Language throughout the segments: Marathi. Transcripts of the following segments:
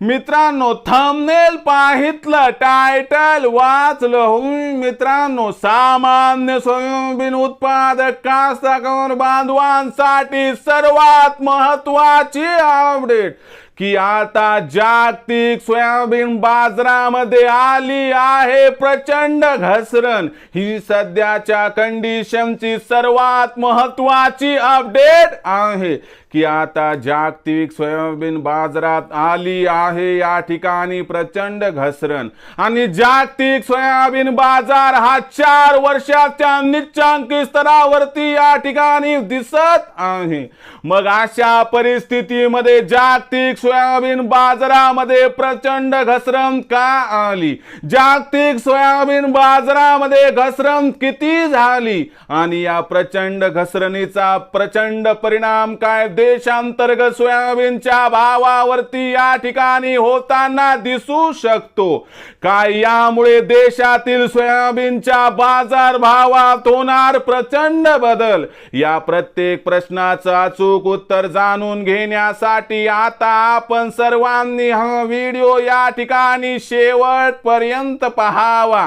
मित्रांनो थंबनेल पाहितलं टायटल वाचलं होऊन मित्रांनो सामान्य सोयाबीन उत्पादक कास्तकार बांधवांसाठी सर्वात महत्वाची अपडेट की आता जागतिक सोयाबीन बाजारामध्ये आली आहे प्रचंड घसरण. ही सध्याच्या कंडिशनची सर्वात महत्वाची अपडेट आहे की आता जागतिक सोयाबीन बाजारात आली आहे या ठिकाणी प्रचंड घसरण. आणि जागतिक सोयाबीन बाजार हा चार वर्षाच्या निच्चांकी स्तरावरती या ठिकाणी दिसत आहे. मग अशा परिस्थितीमध्ये जागतिक सोयाबीन बाजारामध्ये प्रचंड घसरण का आली? जागतिक सोयाबीन बाजारामध्ये घसरण किती झाली? आणि या प्रचंड घसरणीचा प्रचंड परिणाम काय देशांतर्गत सोयाबीनच्या भावावरती या ठिकाणी होताना दिसू शकतो? काय यामुळे देशातील सोयाबीनच्या बाजार भावात होणार प्रचंड बदल? या प्रत्येक प्रश्नाचं अचूक उत्तर जाणून घेण्यासाठी आता आपण सर्वांनी हा व्हिडिओ या ठिकाणी शेवटपर्यंत पहावा.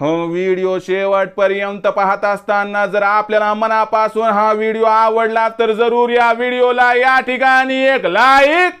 हो व्हिडिओ शेवटपर्यंत पाहत असताना जर आपल्याला मनापासून हा व्हिडिओ आवडला तर जरूर या व्हिडिओला या ठिकाणी एक लाईक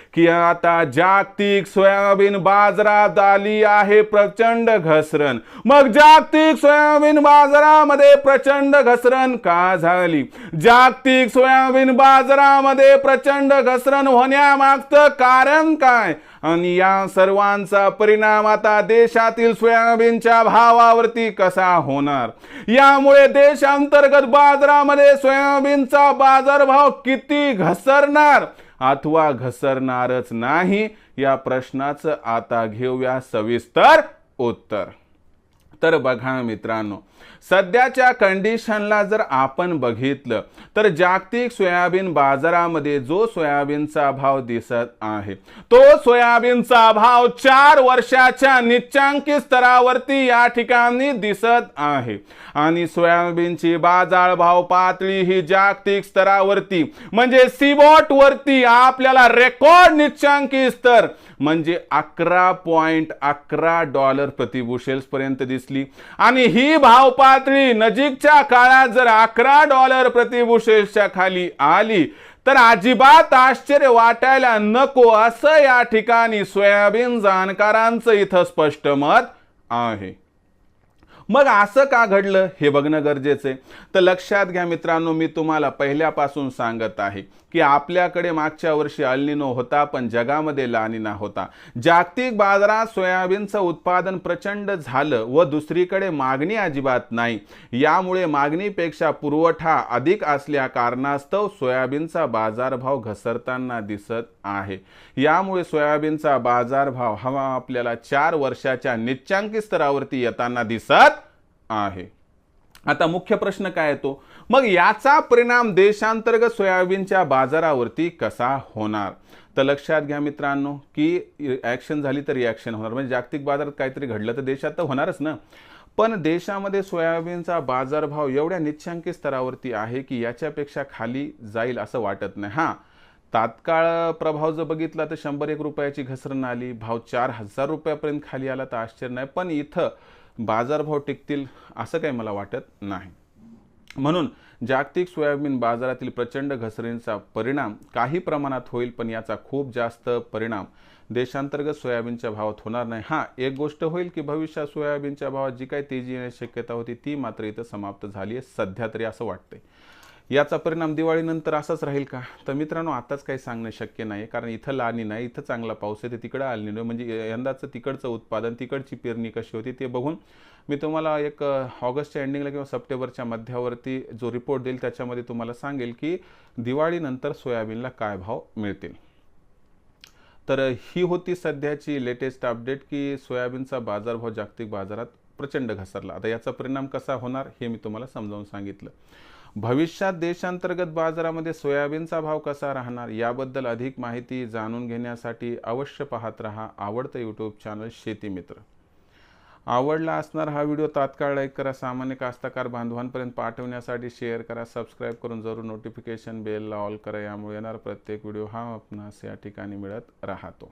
की आता जागतिक सोयाबीन बाजारात आली आहे प्रचंड घसरण. मग जागतिक सोयाबीन बाजारामध्ये प्रचंड घसरण का झाली? जागतिक सोयाबीन बाजारामध्ये प्रचंड घसरण होण्यामागचं कारण काय? आणि या सर्वांचा परिणाम आता देशातील सोयाबीनच्या भावावरती कसा होणार? यामुळे देशांतर्गत बाजारामध्ये सोयाबीनचा बाजारभाव किती घसरणार? अथवा घसरणारच नाही या प्रश्नाचं आता घेऊया सविस्तर उत्तर. तर बघा मित्रांनो सध्याच्या कंडिशनला जर आपण बघितलं तर जागतिक सोयाबीन बाजारामध्ये जो सोयाबीनचा भाव दिसत आहे तो सोयाबीनचा भाव चार वर्षाच्या निच्चांकी स्तरावरती या ठिकाणी दिसत आहे. आणि सोयाबीनची बाजार भाव पातळी ही जागतिक स्तरावरती म्हणजे सीबॉट वरती आपल्याला रेकॉर्ड निच्चांकी स्तर म्हणजे अकरा पॉइंट अकरा डॉलर प्रतिबुशेल्स पर्यंत दिसले. आणि ही भाव पातळी नजीकच्या काळात जर अकरा डॉलर प्रतिबुशेल्सच्या खाली आली तर अजिबात आश्चर्य वाटायला नको असं या ठिकाणी सोयाबीन जाणकारांचं इथं स्पष्ट मत आहे. मग असं का घडलं? हे बघणं गरजेचं आहे. तर लक्षात घ्या मित्रांनो मी तुम्हाला पहिल्यापासून सांगत आहे की आपल्याकडे मागच्या वर्षी अल्निनो होता पण जगामध्ये लानिना होता. जागतिक बाजारात सोयाबीनचं उत्पादन प्रचंड झालं व दुसरीकडे मागणी अजिबात नाही. यामुळे मागणीपेक्षा पुरवठा अधिक असल्या कारणास्तव सोयाबीनचा बाजारभाव घसरताना दिसत आहे. यामुळे सोयाबीनचा बाजारभाव हवा आपल्याला चार वर्षाच्या निच्चांकी स्तरावरती येताना दिसत आहे. आता मुख्य प्रश्न काय येतो मग याचा परिणाम देशांतर्गत सोयाबीनच्या बाजारावरती कसा होणार? तर लक्षात घ्या मित्रांनो की ॲक्शन झाली तर रिॲक्शन होणार. म्हणजे जागतिक बाजारात काहीतरी घडलं तर देशात तर होणारच ना? पण देशामध्ये सोयाबीनचा बाजारभाव एवढ्या निच्चांकी स्तरावरती आहे की याच्यापेक्षा खाली जाईल असं वाटत नाही. हां तात्काळ प्रभाव जर बघितला तर शंभर एक रुपयाची घसरण आली भाव चार हजार रुपयापर्यंत खाली आला तर आश्चर्य नाही. पण इथं बाजारभाव टिकतील असं काही मला वाटत नाही. म्हणून जागतिक सोयाबीन बाजारातील प्रचंड घसरणीचा परिणाम काही प्रमाणात होईल पण याचा खूप जास्त परिणाम देशांतर्गत सोयाबीनच्या भावात होणार नाही. हां एक गोष्ट होईल की भविष्यात सोयाबीनच्या भावात जी काही तेजी येण्याची शक्यता होती ती मात्र इथं समाप्त झाली आहे सध्या तरी असं वाटतंय. याचा परिणाम दिवाळीनंतर असाच राहील का? तर मित्रांनो आताच काही सांगणं शक्य नाही कारण इथं लानी नाही इथं चांगला पाऊस आहे ते तिकडं आली नाही. म्हणजे यंदाचं तिकडचं उत्पादन तिकडची पेरणी कशी होती ते बघून मी तुम्हाला एक ऑगस्टच्या एंडिंगला किंवा सप्टेंबरच्या मध्यावरती जो रिपोर्ट देईल त्याच्यामध्ये तुम्हाला सांगेल की दिवाळीनंतर सोयाबीनला काय भाव मिळतील. तर ही होती सध्याची लेटेस्ट अपडेट की सोयाबीनचा बाजारभाव जागतिक बाजारात प्रचंड घसरला. आता याचा परिणाम कसा होणार हे मी तुम्हाला समजावून सांगितलं. भविष्यात देशांतर्गत बाजारामध्ये सोयाबीनचा भाव कसा राहणार याबद्दल अधिक माहिती जाणून घेण्यासाठी अवश्य पाहत रहा आवडतं यूट्यूब चॅनल शेती मित्र. आवडला असणार हा व्हिडिओ तात्काळ लाईक करा सामान्य कास्तकार बांधवांपर्यंत पाठवण्यासाठी शेअर करा सबस्क्राईब करून जरूर नोटिफिकेशन बेलला ऑल करा यामुळे येणार प्रत्येक व्हिडिओ हा आपणास या ठिकाणी मिळत राहतो.